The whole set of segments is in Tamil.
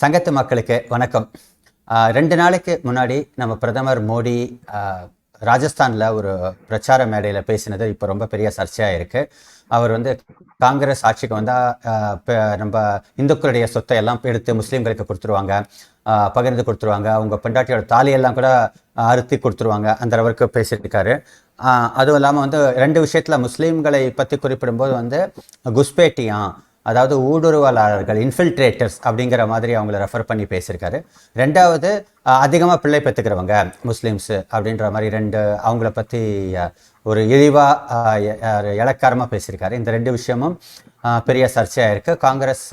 சங்கத்து மக்களுக்கு வணக்கம். ரெண்டு நாளைக்கு முன்னாடி நம்ம பிரதமர் மோடி ராஜஸ்தானில் ஒரு பிரச்சார மேடையில் பேசினது இப்போ ரொம்ப பெரிய சர்ச்சையாக இருக்குது அவர் வந்து காங்கிரஸ் ஆட்சிக்கு வந்தால் நம்ம இந்துக்களுடைய சொத்தை எல்லாம் எடுத்து முஸ்லீம்களுக்கு கொடுத்துருவாங்க. பகிர்ந்து கொடுத்துருவாங்க. அவங்க பெண்டாட்டியோட தாலியெல்லாம் கூட அறுத்தி கொடுத்துருவாங்க. அந்த அளவுக்கு பேசியிருக்காரு அதுவும் இல்லாமல் வந்து ரெண்டு விஷயத்தில் முஸ்லீம்களை பற்றி குறிப்பிடும்போது வந்து குஸ்பேட்டியான் அதாவது ஊடுருவலாளர்கள் இன்ஃபில்ட்ரேட்டர்ஸ் அப்படிங்கிற மாதிரி அவங்கள ரெஃபர் பண்ணி பேசியிருக்காரு. ரெண்டாவது அதிகமாக பிள்ளை பெற்றுக்கிறவங்க முஸ்லீம்ஸு அப்படின்ற மாதிரி ரெண்டு அவங்கள பற்றி ஒரு இழிவாக இலக்காரமாக பேசியிருக்காரு. இந்த ரெண்டு விஷயமும் பெரிய சர்ச்சையாக இருக்குது காங்கிரஸ்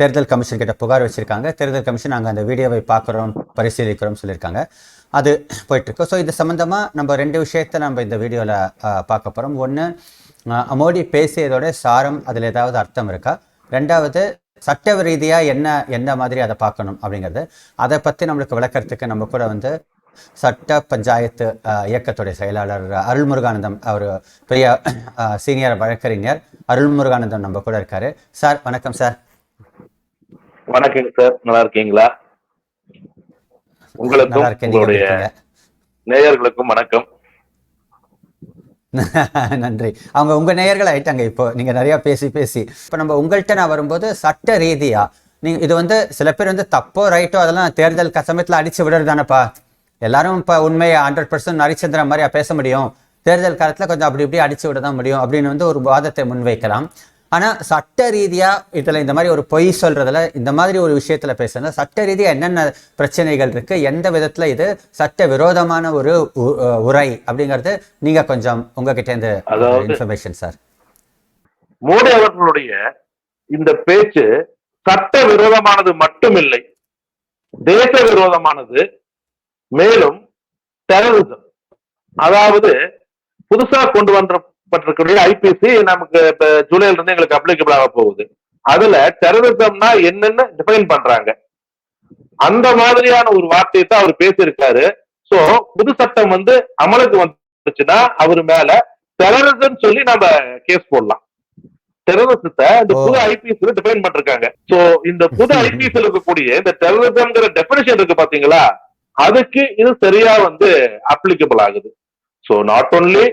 தேர்தல் கமிஷன் கிட்ட புகார் வச்சுருக்காங்க. தேர்தல் கமிஷன் நாங்கள் அந்த வீடியோவை பார்க்குறோம் பரிசீலிக்கிறோம் சொல்லியிருக்காங்க. அது போயிட்டுருக்கு. ஸோ இது சம்மந்தமாக நம்ம ரெண்டு விஷயத்தை நம்ம இந்த வீடியோவில் பார்க்க போகிறோம் ஒன்று அஹ் மோடி பேசியதோட சாரம் அதில் ஏதாவது அர்த்தம் இருக்கா? ரெண்டாவது சட்ட ரீதியாக என்ன என்ன மாதிரி அதை பார்க்கணும் அப்படிங்கிறது. அதை பற்றி நம்மளுக்கு விளக்கறதுக்கு நம்ம கூட வந்து சட்ட பஞ்சாயத்து இயக்கத்துடைய செயலாளர் அருள்முருகானந்தம் அவர் பெரிய சீனியர் வழக்கறிஞர் அருள்முருகானந்தம் நம்ம கூட இருக்காரு. சார் வணக்கம் சார். வணக்கங்க சார். நல்லா இருக்கீங்களா? உங்களுக்கும் உங்களுடைய நேயர்களுக்கும் வணக்கம். நன்றி. அவங்க உங்க நேயர்கள் ஆயிட்டாங்க இப்போ. நீங்க நிறைய பேசி பேசி. இப்போ நம்ம உங்கள்கிட்ட நான் வரும்போது சட்ட ரீதியா நீங்க இது வந்து சில பேர் வந்து தப்போ ரைட்டோ அதெல்லாம் தேர்தல் க- சமயத்துல அடிச்சு விடுறதுதானப்பா எல்லாரும் இப்போ உண்மையை ஹண்ட்ரட் பர்சன்ட் நரிச்சந்திர மாதிரியா பேச முடியும். தேர்தல் காலத்துல கொஞ்சம் அப்படி இப்படி அடிச்சு விட தான் முடியும் அப்படின்னு வந்து ஒரு வாதத்தை முன்வைக்கலாம். ஆனா சட்ட ரீதியா இதுல இந்த மாதிரி ஒரு பொய் சொல்றதுல இந்த மாதிரி ஒரு விஷயத்துல பேசுறது சட்ட ரீதியா என்னென்ன பிரச்சனைகள் இருக்கு எந்த விதத்துல இது சட்ட விரோதமான ஒரு உரை அப்படிங்கிறது நீங்க கொஞ்சம் உங்ககிட்ட இருந்து அதாவது- இன்ஃபர்மேஷன் சார் மோடி அவர்களுடைய இந்த பேச்சு சட்ட விரோதமானது மட்டுமில்லை. தேச விரோதமானது மேலும் டெரரிசம் அதாவது புதுசா கொண்டு வரப்பட்டிருக்கிற ஐபிசி நமக்கு இப்ப ஜூலைல இருந்து எங்களுக்கு அப்ளிகபிள் ஆக போகுது. அதுல டெரரிசம்னா என்னன்னு டிஃபைன் பண்றாங்க. அந்த மாதிரியான ஒரு வார்த்தையை தான் அவர் பேசியிருக்காரு. சோ புது சட்டம் வந்து அமலுக்கு வந்துச்சுன்னா அவர் மேல டெரரிசம் சொல்லி நம்ம கேஸ் போடலாம். டெரரிசத்தை இந்த. புது ஐபிஎஸ்ல டிஃபைன் பண்ணிருக்காங்க சோ இந்த புது ஐபிஎஸ்ல இருக்கக்கூடிய இந்த டெரரிசம்ங்கிற டெபினிஷன் இருக்கு பாத்தீங்களா? அதுக்கு இது சரியா வந்து அப்ளிகபிள் ஆகுது. So not only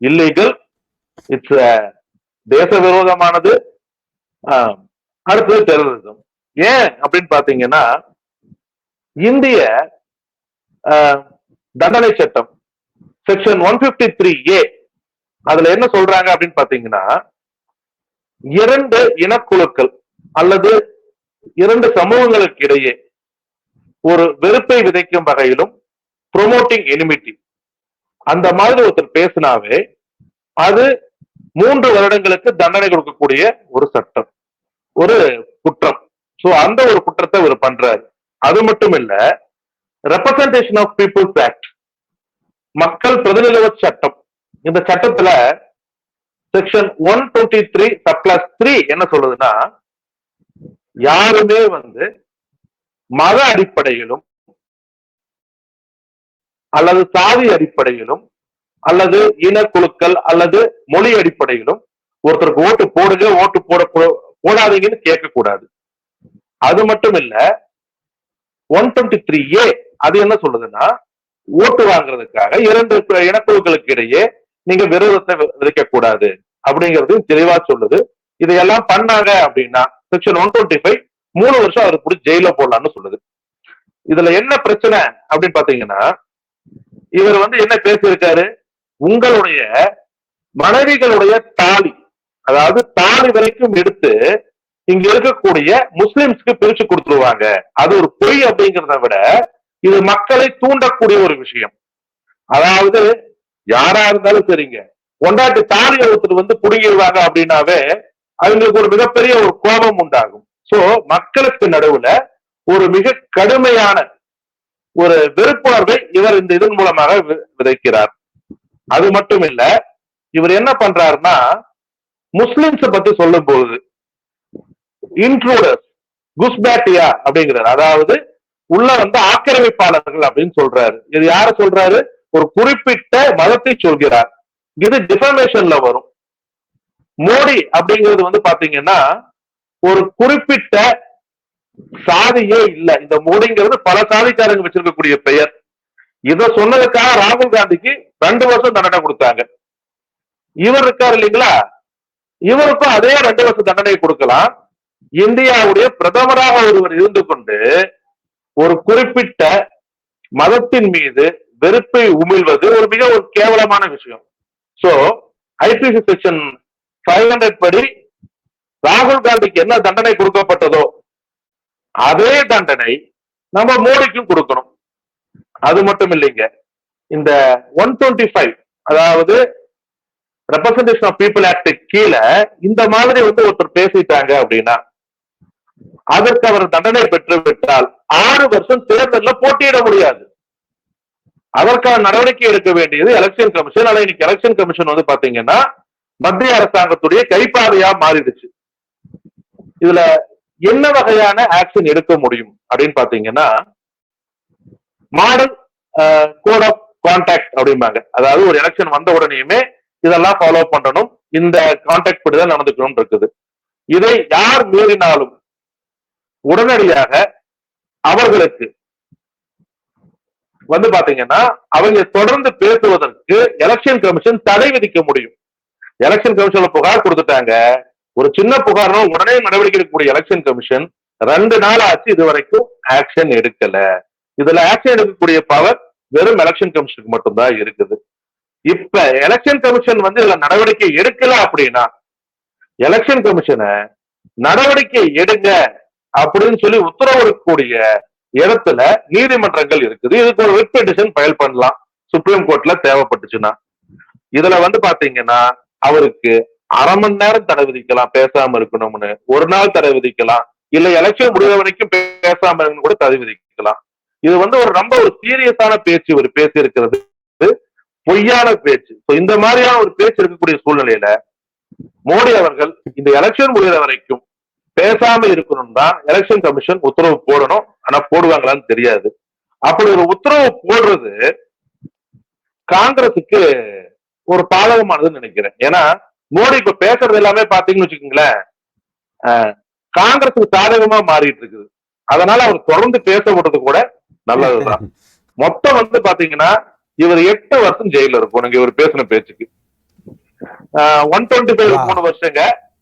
illegal it's uh, தேச விரோதமானது ஆஹ், அடுத்தது டெரரிசம் ஏன் அப்படின்னு பாத்தீங்கன்னா இந்திய ஆஹ், தண்டனை சட்டம் section one fifty three A அதுல என்ன சொல்றாங்க அப்படின்னு பாத்தீங்கன்னா இரண்டு இனக்குழுக்கள் அல்லது இரண்டு சமூகங்களுக்கு இடையே ஒரு வெறுப்பை விதைக்கும் வகையிலும் ப்ரொமோட்டிங் எனிமிட்டி அந்த மாதிரி ஒருத்தர் பேசினாவே அது மூன்று வருடங்களுக்கு தண்டனை கொடுக்கக்கூடிய ஒரு சட்டம் ஒரு குற்றம். சோ அந்த ஒரு குற்றத்தை அவர் பண்றாரு. அது மட்டும் இல்ல ரெப்ரசன்டேஷன் ஆஃப் பீப்புள்ஸ் ஆக்ட் மக்கள் பிரதிநிதித்துவ சட்டம். இந்த சட்டத்துல section one twenty three subclause three என்ன சொல்லுதுன்னா யாருமே வந்து மத அடிப்படையிலும் அல்லது சாதி அடிப்படையிலும் அல்லது இனக்குழுக்கள் அல்லது மொழி அடிப்படையிலும் ஒருத்தருக்கு ஓட்டு போடுங்க ஓட்டு போட போடாதீங்கன்னு கேட்க கூடாது அது மட்டும் இல்ல ஒன் டுவெண்ட்டி த்ரீ ஏ அது என்ன சொல்லுதுன்னா ஓட்டு வாங்குறதுக்காக இரண்டு இனக்குழுக்களுக்கு இடையே நீங்க விரோதத்தை விதைக்க கூடாது அப்படிங்கிறது தெளிவா சொல்லுது. இதையெல்லாம் பண்ணாங்க அப்படின்னா செக்ஷன் ஒன் டுவெண்ட்டி ஃபைவ் மூணு வருஷம் அவர் பிடிச்சி ஜெயில போடலாம்னு சொல்லுது. இதுல என்ன பிரச்சனை அப்படின்னு பாத்தீங்கன்னா இவர் வந்து என்ன பேசியிருக்காரு? உங்களுடைய மனைவிகளுடைய தாலி அதாவது தாலி வரைக்கும் எடுத்து இங்க இருக்கக்கூடிய முஸ்லிம்ஸ்க்கு பிரிச்சு கொடுத்துருவாங்க. அது ஒரு பொய் அப்படிங்கிறத விட இது மக்களை தூண்டக்கூடிய ஒரு விஷயம். அதாவது யாரா இருந்தாலும் சரிங்க. கொண்டாட்டி தாலி ஒருத்தர் வந்து புடுங்கிடுவாங்க அப்படின்னாவே அவங்களுக்கு ஒரு மிகப்பெரிய ஒரு கோபம் உண்டாகும். சோ மக்களுக்கு நடுவுல ஒரு மிக கடுமையான ஒரு வெறுப்புணர்வை இவர் இந்த இதன் மூலமாக வி- விதைக்கிறார். அது மட்டும் இல்ல இவர் என்ன பண்றாருன்னா முஸ்லிம்ஸ் பத்தி சொல்லும் பொழுது இன்ட்ரூடர்ஸ் குஸ்பேட்டியா அப்படிங்கிறார். அதாவது உள்ள வந்து ஆக்கிரமிப்பாளர்கள் அப்படின்னு சொல்றாரு. இது யார சொல்றாரு? ஒரு குறிப்பிட்ட மதத்தை சொல்கிறார். இது டிஃபர்மேஷன்ல வரும். மோடி அப்படிங்கிறது வந்து பாத்தீங்கன்னா ஒரு குறிப்பிட்ட சாதியே இல்ல. இந்த மோடிங்கிறது பல சாதிக்காரங்க வச்சிருக்கக்கூடிய பெயர். இத சொன்னதுக்காக ராகுல் காந்திக்கு ரெண்டு வருஷம் தண்டனை கொடுத்தாங்க. இவர் இருக்காரு இல்லைங்களா? இவருக்கும் அதே ரெண்டு வருஷம் தண்டனை கொடுக்கலாம். இந்தியாவுடைய பிரதமராக ஒருவர் இருந்து கொண்டு ஒரு குறிப்பிட்ட மதத்தின் மீது வெறுப்பை உமிழ்வது ஒரு மிக ஒரு கேவலமான விஷயம். So IPC section five hundred படி ராகுல் காந்திக்கு என்ன தண்டனை கொடுக்கப்பட்டதோ அதே தண்டனை நம்ம மோடிக்கும் கொடுக்கணும். அது மட்டும் இல்லைங்க. இந்த ஒன் டுவெண்ட்டி ஃபைவ் அதாவது ரெப்ரசன்டேஷன் ஆஃப் பீப்புள் ஆக்ட் கீழே இந்த மாதிரி வந்து ஒருத்தர் பேசிட்டாங்க அப்படின்னா அதற்கு அவர் தண்டனை பெற்று விட்டால் ஆறு வருஷம் தேர்தலில் போட்டியிட முடியாது. அதற்கான நடவடிக்கை எடுக்க வேண்டியது எலெக்ஷன் கமிஷன் ஆனால் இன்னைக்கு எலெக்ஷன் கமிஷன் வந்து பாத்தீங்கன்னா மத்திய அரசாங்கத்துடைய கைப்பாதையா மாறிடுச்சு. இதுல என்ன வகையான ஆக்ஷன் எடுக்க முடியும் அப்படின்னு பாத்தீங்கன்னா மாடல் கோட் ஆஃப் கான்டாக்ட் அப்படிம்பாங்க. அதாவது ஒரு எலெக்ஷன் வந்த உடனேயுமே இதெல்லாம் ஃபாலோ பண்ணணும். இந்த கான்டாக்ட் படி தான் நடந்துக்கணும் இருக்குது. இதை யார் மீறினாலும் உடனடியாக அவர்களுக்கு வந்து பாத்தீங்கன்னா அவங்க தொடர்ந்து பேசுவதற்கு எலெக்ஷன் கமிஷன் தடை விதிக்க முடியும். எலெக்ஷன் கமிஷன்ல புகார் கொடுத்துட்டாங்க. ஒரு சின்ன புகார்னா உடனே நடவடிக்கை எடுக்கக்கூடிய எலெக்ஷன் கமிஷன் ரெண்டு நாள் ஆச்சு இது வரைக்கும் ஆக்ஷன் எடுக்கல. இதுல ஆக்ஷன் எடுக்கக்கூடிய பவர் வெறும் எலெக்ஷன் கமிஷனுக்கு மட்டும்தான் இருக்குது. இப்ப எலெக்ஷன் கமிஷன் வந்து இதுல நடவடிக்கை எடுக்கல அப்படின்னா எலெக்ஷன் கமிஷனை நடவடிக்கை எடுங்க அப்படின்னு சொல்லி உத்தரவிடக்கூடிய இடத்துல நீதிமன்றங்கள் இருக்குது. இதுக்கு ஒரு ரிட் பெட்டிஷன் ஃபைல் பண்ணலாம். சுப்ரீம் கோர்ட்ல தேவைப்பட்டுச்சுன்னா. இதுல வந்து பாத்தீங்கன்னா அவருக்கு அரை மணி நேரம் தடை விதிக்கலாம் பேசாம இருக்கணும்னு. ஒரு நாள் தடை விதிக்கலாம். இல்ல எலெக்ஷன் முடிவு வரைக்கும் பேசாம இருக்கணும்னு கூட தடை விதிக்கலாம். இது வந்து ஒரு ரொம்ப ஒரு சீரியஸான பேச்சு ஒரு பேசி இருக்கிறது பொய்யான பேச்சு. இந்த மாதிரியான ஒரு பேச்சு இருக்கக்கூடிய சூழ்நிலையில மோடி அவர்கள் இந்த எலெக்ஷன் முடிகிற வரைக்கும் பேசாம இருக்கணும் தான் எலெக்ஷன் கமிஷன் உத்தரவு போடணும். ஆனா போடுவாங்களான்னு தெரியாது. அப்படி ஒரு உத்தரவு போடுறது காங்கிரசுக்கு ஒரு பாதகமானதுன்னு நினைக்கிறேன். ஏன்னா மோடி இப்ப பேசுறது எல்லாமே பாத்தீங்கன்னு வச்சுக்கோங்களேன் அஹ், காங்கிரசுக்கு சாதகமா மாறிட்டு இருக்குது. அதனால அவர் தொடர்ந்து பேசப்படுறது கூட நல்லதுதான். மொத்தம் வந்து பாத்தீங்கன்னா இவர் எட்டு வருஷம் ஜெயில இருக்கும் நீங்க இவர் பேசின பேச்சுக்கு. One twenty five. மூணு வருஷங்க.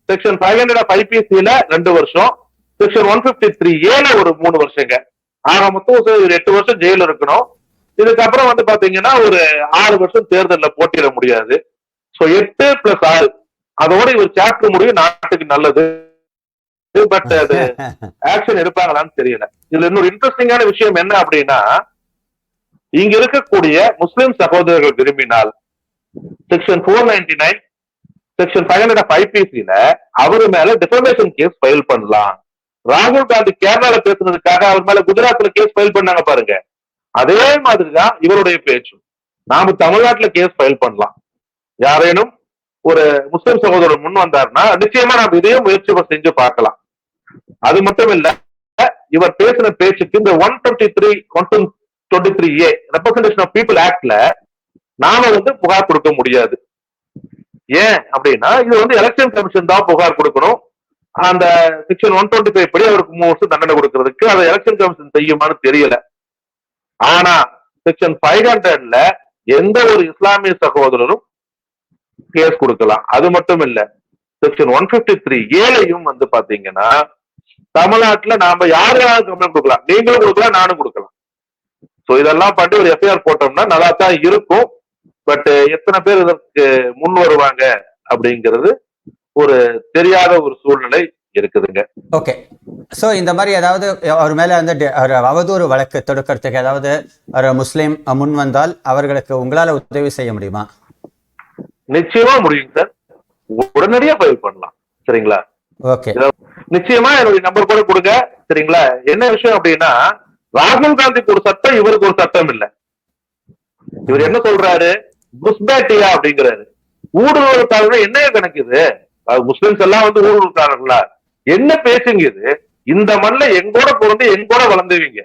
செக்ஷன் ஃபைவ் ஹண்ட்ரட் ஆஃப் ஐபிஎஸ்சில ரெண்டு வருஷம். செக்ஷன் ஒன் பிப்டி த்ரீ ஏல ஒரு மூணு வருஷங்க. ஆக மொத்தம் இவர் எட்டு வருஷம் ஜெயில இருக்கணும். இதுக்கப்புறம் வந்து பாத்தீங்கன்னா ஒரு ஆறு வருஷம் தேர்தல்ல போட்டியிட முடியாது. சோ எட்டு பிளஸ் ஆறு. அதோட இவர் சாப்டர் முடியும் நாட்டுக்கு நல்லது. பட் அது ஆக்ஷன் எடுப்பாங்களான்னு தெரியல. இதுல இன்னொரு இன்ட்ரெஸ்டிங்கான விஷயம் என்ன அப்படின்னா இங்க இருக்கக்கூடிய முஸ்லிம் சகோதரர்கள் விரும்பினால் section four ninety nine section five hundred of ஐபிசில அவரு மேல டிஃபர்மேஷன் கேஸ் ஃபைல் பண்ணலாம். ராகுல் காந்தி கேரளால பேசுனதுக்காக அவர் மேல குஜராத்ல கேஸ் ஃபைல் பண்ணாங்க பாருங்க. அதே மாதிரிதான் இவருடைய பேச்சு நாம தமிழ்நாட்டுல கேஸ் ஃபைல் பண்ணலாம். யாரேனும் ஒரு முஸ்லிம் சகோதரர் முன் வந்தாருன்னா நிச்சயமா நாம் இதையும் முயற்சி செஞ்சு பார்க்கலாம். அது மட்டும் இல்ல இவர் பேசின பேச்சுக்கு இந்த one twenty three one twenty three A representation of people ஆக்ட்ல நாம வந்து புகார் கொடுக்க முடியாது. ஏன் அப்படின்னா இது வந்து எலெக்ஷன் கமிஷன் தான் புகார் கொடுக்கணும். அந்த செக்ஷன் ஒன் டுவெண்ட்டி ஃபைவ் படி அவருக்கு மூணு வருஷம் தண்டனை கொடுக்கறதுக்கு அதை எலெக்ஷன் கமிஷன் செய்யுமான்னு தெரியல. ஆனா செக்ஷன் ஃபைவ் ஹண்ட்ரட்ல எந்த ஒரு இஸ்லாமிய சகோதரரும் கேஸ் கொடுக்கலாம். அது மட்டும் இல்ல செக்ஷன் ஒன் பிப்டி த்ரீ ஏழையும் வந்து பாத்தீங்கன்னா தமிழ்நாட்டுல நாம யார் யாரும் கம்ப்ளைண்ட் கொடுக்கலாம். நீங்களும் கொடுக்கலாம் நானும் கொடுக்கலாம். சோ இதெல்லாம் பண்ணி ஒரு எஃப்ஐஆர் போட்டோம்னா நல்லா தான் இருக்கும். பட் எத்தனை பேர் இதற்கு முன் வருவாங்க அப்படிங்கிறது ஒரு தெரியாத ஒரு சூழ்நிலை இருக்குதுங்க. ஓகே ஸோ இந்த மாதிரி ஏதாவது அவர் மேல வந்து ஒரு அவதூறு வழக்கு தொடுக்கிறதுக்கு ஏதாவது ஒரு முஸ்லீம் முன் வந்தால் அவர்களுக்கு உங்களால உதவி செய்ய முடியுமா? நிச்சயமா முடியும் சார். உடனடியா ஃபைல் பண்ணலாம். சரிங்களா? நிச்சயமா என்னுடைய நம்பர் கூட கொடுங்க. சரிங்களா? என்ன விஷயம் அப்படின்னா ராகுல் காந்திக்கு ஒரு சட்டம் இவருக்கு ஒரு சட்டம் இல்ல. இவர் என்ன சொல்றாரு? புஷ்பேட்டியா அப்படிங்கிறாரு. ஊடுருவல்காரர்கள் என்ன கணக்கு இது அது முஸ்லிம்ஸ் எல்லாம் வந்து ஊடுருவல்காரர்களா என்ன பேசுங்க இது? இந்த மண்ணில எங்கூட பிறந்து எங்கூட வளர்ந்தவங்க.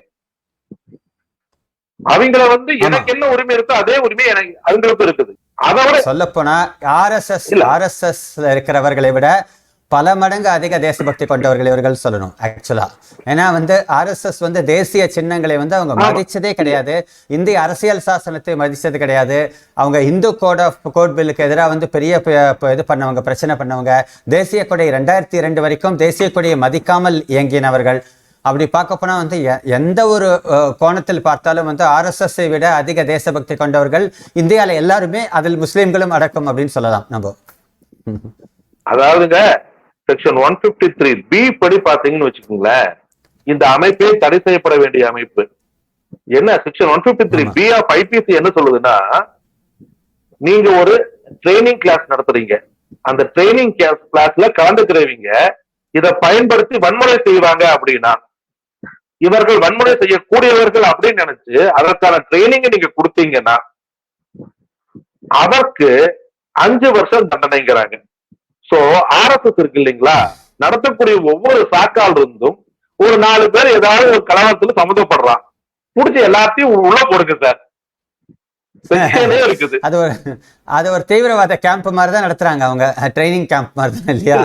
அவங்கள வந்து எனக்கு என்ன உரிமை இருக்கோ அதே உரிமை எனக்கு அவங்களுக்கும் இருக்குது. சொல்ல போனா ஆர்எஸ்எஸ் இருக்கிறவர்களை விட பல மடங்கு அதிக தேசபக்தி கொண்டவர்கள் இவர்கள் சொல்லணும் ஆக்சுவலா ஏன்னா வந்து ஆர்எஸ்எஸ் வந்து தேசிய சின்னங்களை வந்து அவங்க மதிச்சதே கிடையாது. இந்திய அரசியல் சாசனத்தை மதிச்சது கிடையாது. அவங்க இந்து கோட் ஆஃப் கோட் பில்லுக்கு எதிராக வந்து பெரிய இது பண்ணவங்க பிரச்சனை பண்ணவங்க தேசிய கொடி ரெண்டாயிரத்தி இரண்டு வரைக்கும் தேசிய கொடியை மதிக்காமல் இயங்கினவர்கள். அப்படி பார்க்க போனா வந்து எந்த ஒரு கோணத்தில் பார்த்தாலும் வந்து ஆர்எஸ்எஸ்ஸை விட அதிக தேசபக்தி கொண்டவர்கள் இந்தியாவில் எல்லாருமே அதில் முஸ்லீம்களும் அடக்கம் அப்படின்னு சொல்லலாம் நம்ம. அதாவதுங்க section one fifty three B படி பாத்தீங்கன்னு வச்சுக்கோங்களேன் இந்த அமைப்பே தடை செய்யப்பட வேண்டிய அமைப்பு. என்ன section one fifty three. B of IPC என்ன சொல்லுதுன்னா நீங்க ஒரு ட்ரைனிங் கிளாஸ் நடத்துறீங்க. அந்த ட்ரைனிங் கிளாஸ்ல கலந்துக்கிறவங்க இதை பயன்படுத்தி வன்முறை செய்வாங்க அப்படின்னா இவர்கள் வன்முறை செய்யக்கூடியவர்கள் அப்படின்னு நினைச்சு அதற்கான ட்ரைனிங் நீங்க கொடுத்தீங்கன்னா அதற்கு அஞ்சு வருஷம் தண்டனைங்கிறாங்க. சோ ஆர்எஸ்எஸ் இருக்கு இல்லைங்களா? நடத்தக்கூடிய ஒவ்வொரு சாக்கால் இருந்தும் ஒரு நாலு பேர் ஏதாவது ஒரு கலவரத்துல சம்மந்தப்படுறான் புடிச்சு எல்லாத்தையும் உள்ள போடுங்க சார். அது ஒரு அது ஒரு தீவிரவாத கேம்ப் மாதிரி தான் நடத்துறாங்க அவங்க. ட்ரைனிங் கேம்ப் மாதிரி தான் இல்லையா?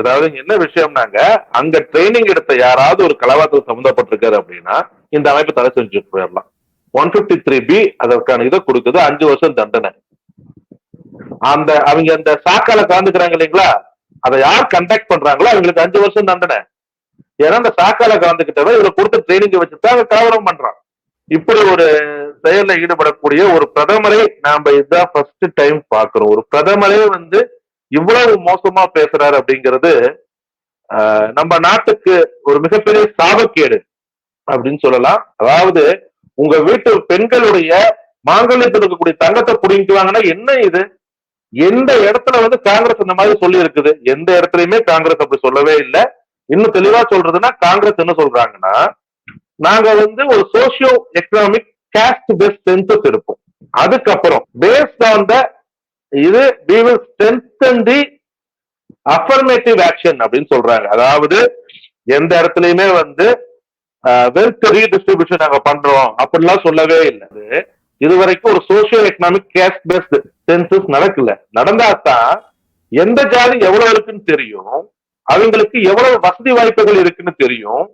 அதாவது என்ன விஷயம்னாங்க அங்க ட்ரைனிங் எடுத்த யாராவது ஒரு கலவரத்துல சம்மந்தப்பட்டிருக்காரு அப்படின்னா இந்த அமைப்பு தடை செஞ்சு போயிடலாம். ஒன் பிப்டி த்ரீ பி அதற்கான இதை கொடுக்குது அஞ்சு வருஷம் தண்டனை. அந்த அவங்க அந்த சாக்கால கலந்துக்கிறாங்க இல்லைங்களா? அதை யார் கண்டக்ட் பண்றாங்களோ அவங்களுக்கு அஞ்சு வருஷம் தண்டனை. ஏன்னா அந்த சாக்கால கலந்துக்கிட்டவன் இவரை கொடுத்த ட்ரைனிங் வச்சுதான் கலவரம் பண்றான். இப்படி ஒரு செயல்ல ஈடுபடக்கூடிய ஒரு பிரதமரை நாம இதுதான் ஃபர்ஸ்ட் டைம் பாக்குறோம் ஒரு பிரதமரே வந்து இவ்வளவு மோசமா பேசுறாரு அப்படிங்கிறது நம்ம நாட்டுக்கு ஒரு மிகப்பெரிய சாபக்கேடு அப்படின்னு சொல்லலாம். அதாவது உங்க வீட்டு பெண்களுடைய மாங்கல்யத்தில் இருக்கக்கூடிய தங்கத்தை புடிங்கிக்குவாங்கன்னா என்ன இது? எந்த இடத்துல வந்து காங்கிரஸ் இந்த மாதிரி சொல்லி இருக்குது எந்த இடத்துலயுமே காங்கிரஸ் அப்படி சொல்லவே இல்லை. இன்னும் தெளிவா சொல்றதுன்னா காங்கிரஸ் என்ன சொல்றாங்கன்னா நாங்க வந்து ஒரு socio economic caste based census இருப்போம் அதுக்கப்புறம் பேஸ்ட் ஆன் த இது we will strengthen the affirmative action அப்படின்னு சொல்றாங்க. அதாவது எந்த இடத்துலயுமே வந்து வெல்த் ரீடிஸ்ட்ரிபியூஷன் நாங்க பண்றோம் அப்படிலாம் சொல்லவே இல்லை. இது வரைக்கும் ஒரு socio economic caste based census நடக்கல. நடந்தா தான் எந்த ஜாதி எவ்வளவு இருக்குன்னு தெரியும் அவங்களுக்கு எவ்வளவு வசதி வாய்ப்புகள் இருக்குன்னு தெரியும்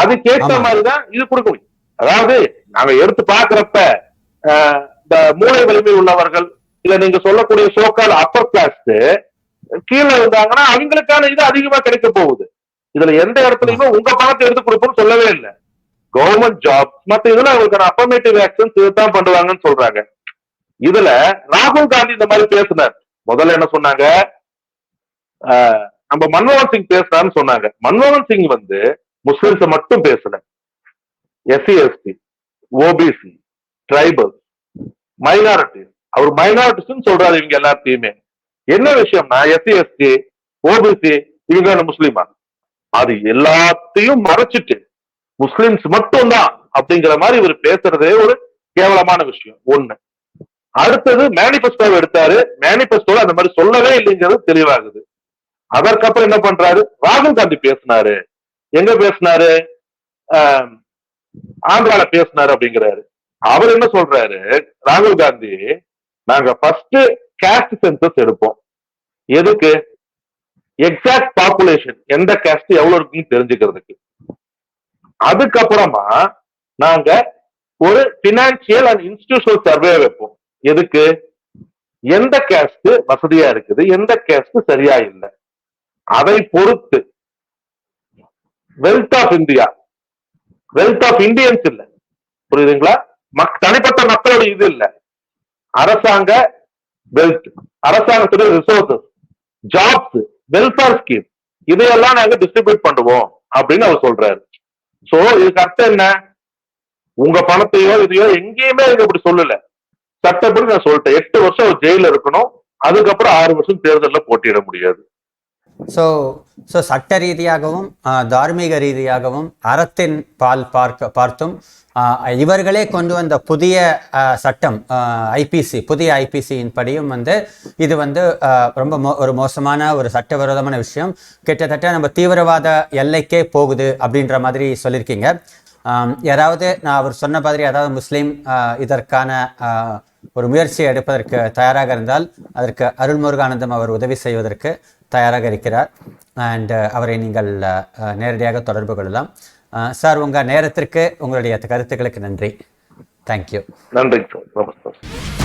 அதுக்கேற்ற. மாதிரிதான் இது கொடுக்க முடியும் அதாவது நாங்க எடுத்து பாக்குறப்ப இந்த மூளை வலிமை உள்ளவர்கள் இல்ல நீங்க சொல்லக்கூடிய சோக்கால் அப்பர் கிளாஸ் கீழே இருந்தாங்கன்னா அவங்களுக்கான இது அதிகமா கிடைக்க போகுது. இதுல எந்த இடத்துலயுமே உங்க பணத்தை எடுத்து கொடுப்போம்னு சொல்லவே இல்லை. கவர்மெண்ட் ஜாப் மத்த இதுல அவங்களுக்கான அஃபர்மேட்டிவ் ஆக்ஷன்ஸ் இதுதான் பண்ணுவாங்கன்னு சொல்றாங்க. இதுல ராகுல் காந்தி இந்த மாதிரி பேசினார். முதல்ல என்ன சொன்னாங்க? நம்ம மன்மோகன் சிங் பேசுறான்னு சொன்னாங்க. மன்மோகன் சிங் வந்து முஸ்லிம்ஸை மட்டும் பேசல. SC ST OBC tribals minorities அவர் மைனாரிட்டிஸ் சொல்றாரு இவங்க எல்லாத்தையுமே என்ன விஷயம்னா எஸ்சி எஸ்டி ஓபிசி இவங்க முஸ்லீமா? அது எல்லாத்தையும் மறைச்சிட்டு முஸ்லிம்ஸ் மட்டும் தான் அப்படிங்கிற மாதிரி இவர் பேசுறதே ஒரு கேவலமான விஷயம். ஒண்ணு. அடுத்தது மேனிபெஸ்டோ எடுத்தாரு. மேனிபெஸ்டோல அந்த மாதிரி சொல்லவே இல்லைங்கிறது தெளிவாகுது. அதற்கப்புறம் என்ன பண்றாரு? ராகுல் காந்தி பேசினாரு. எங்க பேசினாரு? ஆந்திரால பேசினாரு அப்படிங்கிறாரு. அவர் என்ன சொல்றாரு? ராகுல் காந்தி நாங்க ஃபர்ஸ்ட் கேஸ்ட் சென்சஸ் எடுப்போம். எதுக்கு? எக்ஸாக்ட் பாப்புலேஷன் எந்த கேஸ்ட் எவ்வளவு இருக்குன்னு தெரிஞ்சுக்கிறதுக்கு. அதுக்கப்புறமா நாங்க ஒரு பினான்சியல் அண்ட் இன்ஸ்டிடியூஷனல் சர்வே வைப்போம். எதுக்கு? எந்த கேஸ்ட் வசதியா இருக்குது? எந்த கேஸ்ட் சரியா இல்லை? அதை பொறுத்து wealth of India wealth of Indians இல்ல. புரியுதுங்களா? மக் தனிப்பட்ட மக்களோட இது இல்ல. அரசாங்க வெல்த் அரசாங்கத்துடைய ரிசோர்சஸ் ஜாப்ஸ் வெல்ஃபேர் ஸ்கீம் இதையெல்லாம் நாங்க டிஸ்ட்ரிபியூட் பண்ணுவோம் அப்படின்னு அவர் சொல்றாரு. சோ இதுக்கு அர்த்தம் என்ன? உங்க பணத்தையோ இதையோ எங்கேயுமே இங்க இப்படி சொல்லல. சட்டப்படி நான் சொல்லிட்டேன். எட்டு வருஷம் அவர் ஜெயில இருக்கணும். அதுக்கப்புறம் ஆறு வருஷம் தேர்தலில் போட்டியிட முடியாது. ஸோ ஸோ சட்ட ரீதியாகவும் தார்மீக ரீதியாகவும் அறத்தின் பால் பார்க்க பார்த்தும் ஆஹ், இவர்களே கொண்டு வந்த புதிய சட்டம் ஐபிசி புதிய ஐபிசியின் படியும் வந்து இது வந்து ரொம்ப மோ ஒரு மோசமான ஒரு சட்டவிரோதமான விஷயம். கிட்டத்தட்ட நம்ம தீவிரவாத எல்லைக்கே போகுது அப்படின்ற மாதிரி சொல்லியிருக்கீங்க. யாராவது நான் அவர் சொன்ன மாதிரி அதாவது முஸ்லீம் இதற்கான ஒரு முயற்சியை எடுப்பதற்கு தயாராக இருந்தால் அதற்கு அருள் முருகானந்தம் அவர் உதவி செய்வதற்கு தயாராக இருக்கிறார். அண்டு அவரை நீங்கள் நேரடியாக தொடர்பு கொள்ளலாம். சார் உங்கள் நேரத்திற்கு உங்களுடைய கருத்துக்களுக்கு நன்றி. தேங்க்யூ நன்றி. சார்